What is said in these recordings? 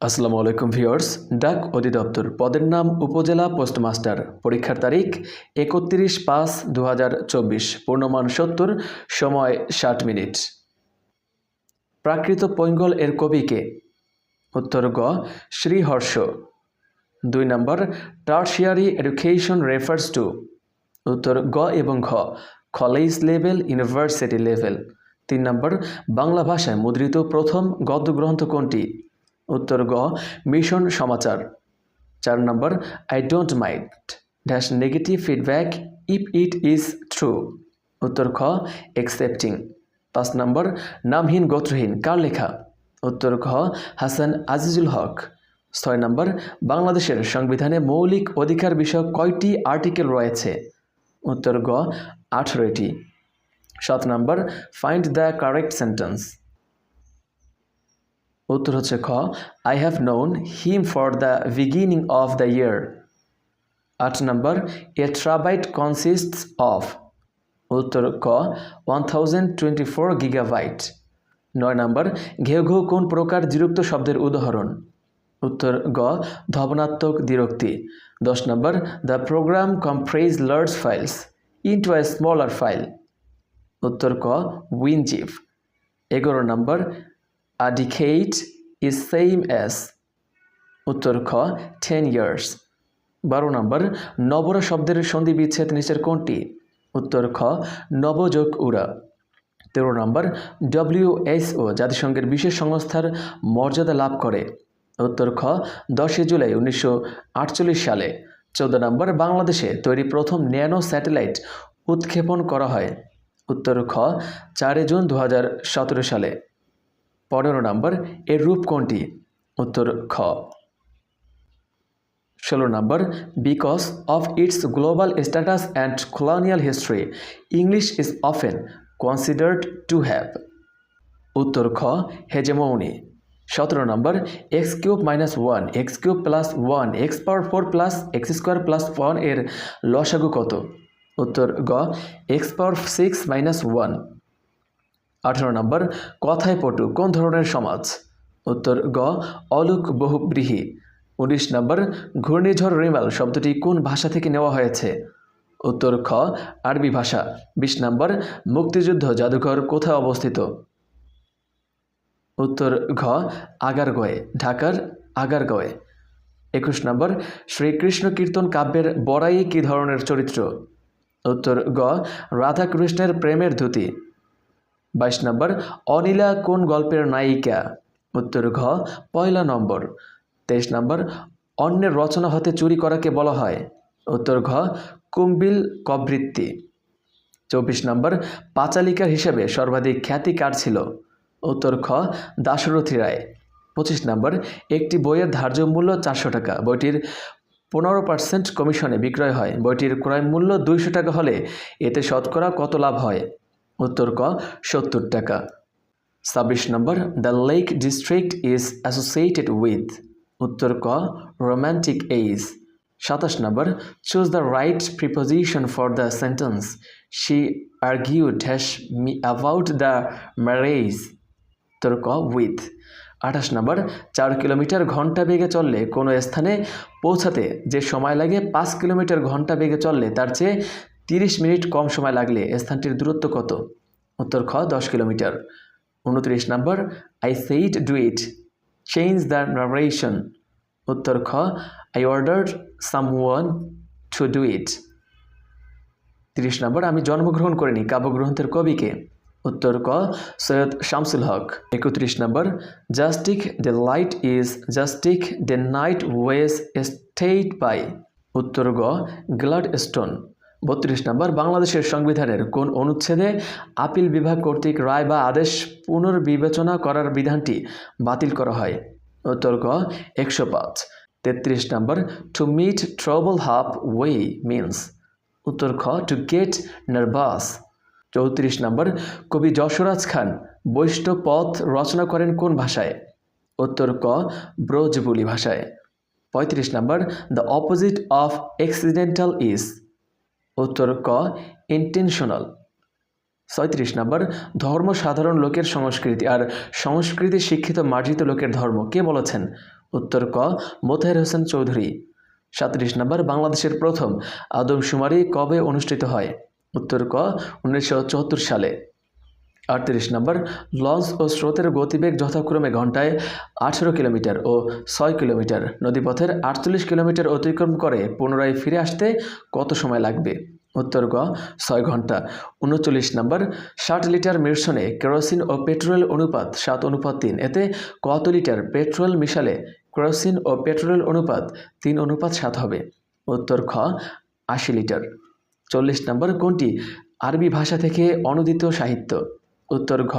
আসসালামু আলাইকুম ভিউয়ার্স, ডাক অধিদপ্তর পদের নাম উপজেলা পোস্টমাস্টার। পরীক্ষার তারিখ একত্রিশ পাঁচ দু পূর্ণমান সত্তর, সময় ষাট মিনিট। প্রাকৃত পৈঙ্গল এর কবিকে উত্তর গ, শ্রীহর্ষ। দুই নম্বর, টার্সিয়ারি এডুকেশন রেফার্স টু। উত্তর গ এবং ঘ, কলেজ লেভেল, ইউনিভার্সিটি লেভেল। তিন নম্বর, বাংলা ভাষায় মুদ্রিত প্রথম গদ্যগ্রন্থ কোনটি? উত্তর গ মিশন সমাচার। চার নম্বর I don't mind dash negative feedback if it is true উত্তর খ একসেপ্টিং পাঁচ নম্বর, নামহীন গোত্রহীন, কার লেখা? উত্তর খ হাসান আজিজুল হক। ছয় নম্বর, বাংলাদেশের সংবিধানে মৌলিক অধিকার বিষয়ক কয়টি আর্টিকেল রয়েছে? উত্তর গ, আঠেরোটি। সাত নম্বর ফাইন্ড দ্য কারেক্ট সেন্টেন্স উত্তর হচ্ছে খ I have known him for the beginning of the year আট নম্বর এ ট্রাবাইট কনসিস্টস অফ উত্তর ক one thousand twenty four gigabyte নয় নম্বর, ঘেউ ঘেউ কোন প্রকার দ্বিরুক্ত শব্দের উদাহরণ? উত্তর গ, ধবনাত্মক দ্বিরক্তি. দশ নম্বর the program compresses large files into a smaller file উত্তর ক উইনজিভ এগারো নম্বর a decade is same as উত্তর খ টেন ইয়ার্স বারো নম্বর নবরা শব্দের সন্ধি বিচ্ছেদ নিচের কোনটি? উত্তর খ, নবযোগ উড়া। তেরো নম্বর ডব্লিউএসও জাতিসংঘের বিশেষ সংস্থার মর্যাদা লাভ করে। উত্তর খ, দশই জুলাই উনিশশো আটচল্লিশ সালে। চোদ্দ নম্বর বাংলাদেশে তৈরি প্রথম ন্যানো স্যাটেলাইট উৎক্ষেপণ করা হয়। উত্তর খ, চারই জুন দু হাজার সতেরো সালে। পনেরো নম্বর, এর রূপ কোনটি? উত্তর খ। ষোলো নম্বর because of its global status and colonial history English is often considered to have উত্তর খ হেজেমৌনি সতেরো নম্বর X cube minus one X cube plus one X power four plus X square plus ওয়ানের লসাগু কত? উত্তর গ X power six minus one আঠারো নম্বর, কথায় পটু, কোন ধরনের সমাজ? উত্তর, গ, অলোক বহুব্রীহি। উনিশ নম্বর, ঘূর্ণিঝড় রিমাল শব্দটি কোন ভাষা থেকে নেওয়া হয়েছে? উত্তর, খ, আরবি ভাষা। বিশ নম্বর, মুক্তিযুদ্ধ জাদুঘর কোথায় অবস্থিত? উত্তর, ঘ আগারগয়ে ঢাকার আগারগয়ে একুশ নম্বর, শ্রীকৃষ্ণ কীর্তন কাব্যের বড়াই কী ধরনের চরিত্র? উত্তর, গ, রাধাকৃষ্ণের প্রেমের ধুতি। বাইশ নম্বর, অনিলা কোন গল্পের নায়িকা? উত্তর ঘ, পয়লা নম্বর। তেইশ নম্বর, অন্যের রচনা হতে চুরি করাকে বলা হয়। উত্তর ঘ কুম্বিল কবৃত্তি। চব্বিশ নম্বর, পাঁচালিকার হিসেবে সর্বাধিক খ্যাতি কার ছিল? উত্তর খ দাশরথী রায়। পঁচিশ নম্বর, একটি বইয়ের ধার্য মূল্য চারশো টাকা। বইটির পনেরো পার্সেন্ট কমিশনে বিক্রয় হয়। বইটির ক্রয় মূল্য দুইশো টাকা হলে এতে শতকরা কত লাভ হয়? উত্তর ক, সত্তর টাকা। ছাব্বিশ নম্বর, the lake district is associated with উত্তর ক রোম্যান্টিক এইজ সাতাশ নম্বর, choose the right preposition for the sentence she argued hash me about the marriage. উত্তর ক, উইথ আঠাশ নম্বর, চার কিলোমিটার ঘণ্টা বেগে চললে কোনো স্থানে পৌঁছাতে যে সময় লাগে, পাঁচ কিলোমিটার ঘণ্টা বেগে চললে তার চেয়ে তিরিশ মিনিট কম সময় লাগলে স্থানটির দূরত্ব কত? উত্তর খ, দশ কিলোমিটার। উনত্রিশ নম্বর I said do it change the narration উত্তর খ I order someone to do it তিরিশ নম্বর, আমি জন্মগ্রহণ করিনি, কাব্যগ্রন্থের কবিকে উত্তর ক, সৈয়দ শামসুল হক। একত্রিশ নম্বর justice the light is justice the night ways state by উত্তর গ গ্লাড স্টোন বত্রিশ নম্বর, বাংলাদেশের সংবিধানের কোন অনুচ্ছেদে আপিল বিভাগ কর্তৃক রায় বা আদেশ পুনর্বিবেচনা করার বিধানটি বাতিল করা হয়? উত্তর গ একশো পাঁচ। তেত্রিশ নম্বর to meet trouble half way means উত্তর খ টু গেট নার্ভাস চৌত্রিশ নম্বর, কবি যশোরাজ খান বৈষ্ণব পথ রচনা করেন কোন ভাষায়? উত্তর ক, ব্রজবুলি ভাষায়। পঁয়ত্রিশ নম্বর the opposite of accidental is উত্তর ক ইন্টেনশনাল ছয়ত্রিশ নম্বর ধর্ম সাধারণ লোকের সংস্কৃতি আর সংস্কৃতি শিক্ষিত মার্জিত লোকের ধর্ম, কে বলেছেন? উত্তর ক, মোতাহের হোসেন চৌধুরী। সাঁত্রিশ নম্বর, বাংলাদেশের প্রথম আদমশুমারি কবে অনুষ্ঠিত হয়? উত্তর ক, উনিশশো চুয়াত্তর সালে। আটত্রিশ নম্বর, লঞ্চ ও স্রোতের গতিবেগ যথাক্রমে ঘন্টায় আঠেরো কিলোমিটার ও ছয় কিলোমিটার। নদীপথের আটচল্লিশ কিলোমিটার অতিক্রম করে পুনরায় ফিরে আসতে কত সময় লাগবে? উত্তর গ, ছয় ঘণ্টা। উনচল্লিশ নম্বর, ষাট লিটার মিশ্রণে কেরোসিন ও পেট্রোল অনুপাত সাত অনুপাত তিন। এতে কত লিটার পেট্রোল মিশালে কেরোসিন ও পেট্রোল অনুপাত তিন অনুপাত সাত হবে? উত্তর খ, আশি লিটার। চল্লিশ নম্বর, কোনটি আরবি ভাষা থেকে অনুদিত সাহিত্য? উত্তর ঘ,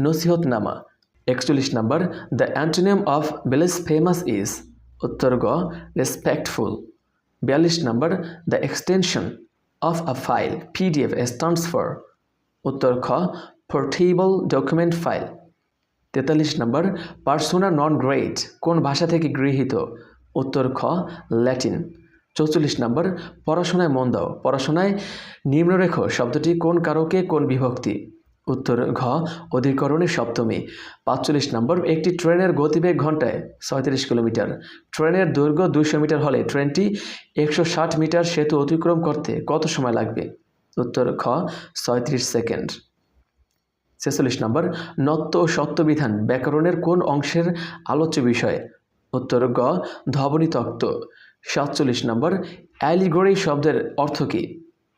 নসিহতনামা। একচল্লিশ নম্বর, the antonym of belles famous is. উত্তর গ রেসপেক্টফুল। বিয়াল্লিশ নম্বর, the extension of a file, PDF stands for উত্তর খ পোর্টেবল ডকুমেন্ট ফাইল। তেতাল্লিশ নম্বর, পার্সোনা নন গ্রেট, কোন ভাষা থেকে গৃহীত? উত্তর খ ল্যাটিন। চৌচল্লিশ নম্বর, পড়াশোনায় মন দাও পড়াশোনায় নিম্নরেখ, শব্দটি কোন কারকে কোন বিভক্তি? উত্তর ঘ, অধিকরণে সপ্তমী। পাঁচচল্লিশ নম্বর, একটি ট্রেনের গতিবেগ ঘন্টায় ছয়ত্রিশ কিলোমিটার। ট্রেনের দৈর্ঘ্য দুইশো মিটার হলে ট্রেনটি একশো ষাট মিটার সেতু অতিক্রম করতে কত সময় লাগবে? উত্তর খ ছয়ত্রিশ সেকেন্ড। ছেচল্লিশ নম্বর নত্ব ও সত্যবিধান ব্যাকরণের কোন অংশের আলোচ্য বিষয়? উত্তর গ ধবনী তত্ত্ব। সাতচল্লিশ নম্বর, অ্যালিগরি শব্দের অর্থ কী?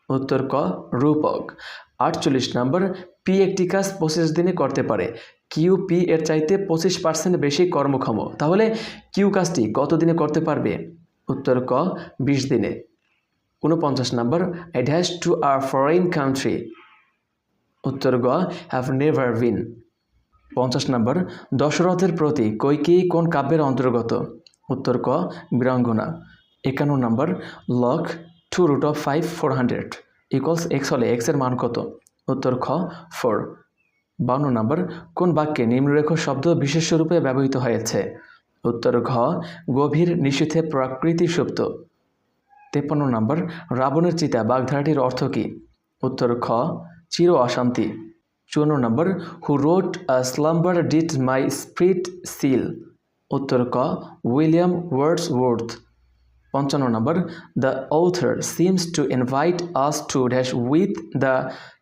উত্তর ক, রূপক। আটচল্লিশ নম্বর পি একটি কাজ পঁচিশ দিনে করতে পারে। কিউ পি এর চাইতে পঁচিশ পার্সেন্ট বেশি কর্মক্ষম। তাহলে কিউ কাজটি কত দিনে করতে পারবে? উত্তর ক, বিশ দিনে। উনপঞ্চাশ নম্বর I has to are foreign country উত্তর গ হ্যাভ নেভার বিন পঞ্চাশ নম্বর, দশরথের প্রতি কৈকেয়ী কোন কাব্যের অন্তর্গত? উত্তর ক বীরাঙ্গনা একান্ন নম্বর log two root of five four hundred equals X হলে এক্সের মান কত? উত্তর খ ফোর বান্ন নম্বর, কোন বাক্যে নিম্নরেখ শব্দ বিশেষ রূপে ব্যবহৃত হয়েছে? উত্তর ঘ, গভীর নিষিদ্ধে প্রাকৃতি সুপ্ত তেপ্পান্ন নম্বর, রাবণের চিতা বাগধারাটির অর্থ কী? উত্তর খ, চির অশান্তি। চুয়ান্ন নম্বর who wrote a slumber did my spirit seal উত্তর ক, উইলিয়াম ওয়ার্ডস ওয়ার্থ পঞ্চান্ন নম্বর the author seems to invite us to dash with the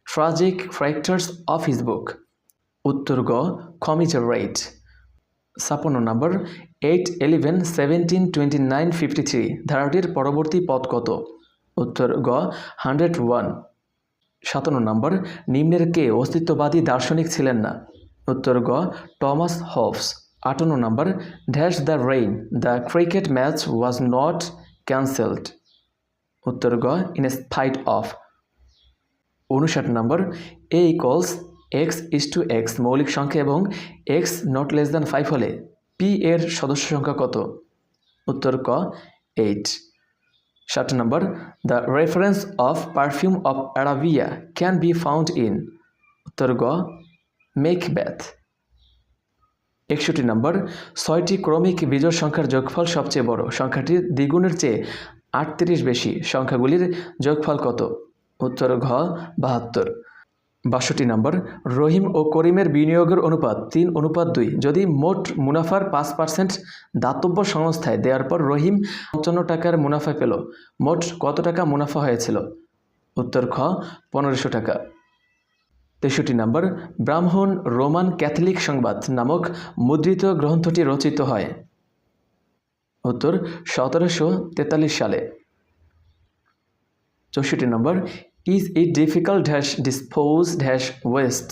tragic characters of his book উত্তর গ রাইট ছাপ্পান্ন নম্বর eight eleven seventeen twenty nine fifty three ধারাটির পরবর্তী পদ কত? উত্তর গ হান্ড্রেড ওয়ান সাতান্ন নম্বর নিম্নের কে অস্তিত্ববাদী দার্শনিক ছিলেন না? উত্তর গ টমাস হবস আটান্ন নম্বর dash the rain the cricket match was not cancelled উত্তর গ ইন স্পাইট অফ উনষাট নম্বর A equals X is two X মৌলিক সংখ্যা এবং X not less than five হলে পি এর সদস্য সংখ্যা কত? উত্তর ক এইট ষাট নম্বর the reference of perfume of Arabia can be found in উত্তর গ মেক ব্যাথ একষট্টি নম্বর, ছয়টি ক্রমিক বিজোড় সংখ্যার যোগফল সবচেয়ে বড়, সংখ্যাটির দ্বিগুণের চেয়ে আটত্রিশ বেশি, সংখ্যাগুলির যোগফল কত? উত্তর ঘ, বাহাত্তর। বাষট্টি নম্বর, রহিম ও করিমের বিনিয়োগের অনুপাত তিন, অনুপাত দুই। যদি মোট মুনাফার পাঁচ পার্সেন্ট দাতব্য সংস্থায় দেওয়ার পর রহিম পঞ্চান্ন টাকার মুনাফা পেল, মোট কত টাকা মুনাফা হয়েছিল? উত্তর খ পনেরোশো টাকা। তেষট্টি নম্বর, ব্রাহ্মণ রোমান ক্যাথলিক সংবাদ নামক মুদ্রিত গ্রন্থটি রচিত হয়। উত্তর, সতেরোশো তেতাল্লিশ সালে। চৌষট্টি নম্বর is it difficult dash dispose dash waste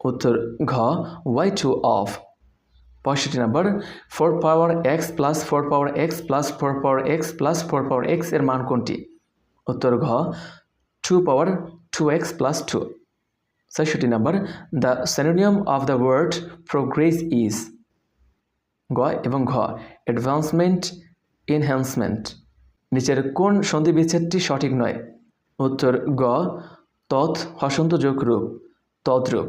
উত্তর ঘ ওয়াই টু অফ পঁয়ষট্টি নম্বর four power X plus four power X plus four power X plus four power এক্সের মান কোনটি? উত্তর ঘ two power two X plus two ছয়ষট্টি number the synonym of the word progress is গ এবং ঘ advancement enhancement নিচের কোন সন্ধি বিচ্ছেদটি সঠিক নয়? উত্তর গ, তৎ হসন্ত যোগ রূপ তদ্রূপ।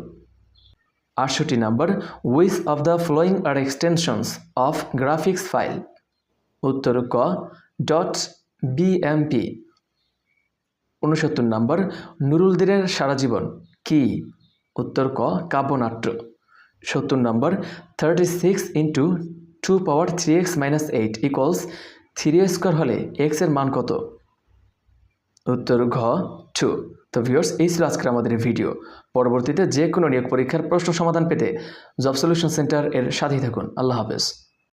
আটষট্টি নম্বর which of the following are extensions of graphics file. উত্তর ক, ডট বিএমপি উনসত্তর নম্বর নুরুলদিনের সারা জীবন, কি? উত্তর ক, কাব্যনাট্য। সত্তর নম্বর thirty six into two power three X minus eight equals three square হলে এক্সের মান কত? উত্তর ঘ টু তো ভিউয়ার্স এই ছিল আজকের আমাদের ভিডিও পরবর্তীতে যে কোনো নিয়োগ পরীক্ষার প্রশ্ন সমাধান পেতে জব সলিউশন সেন্টার এর সাথেই থাকুন। আল্লাহ হাফেজ।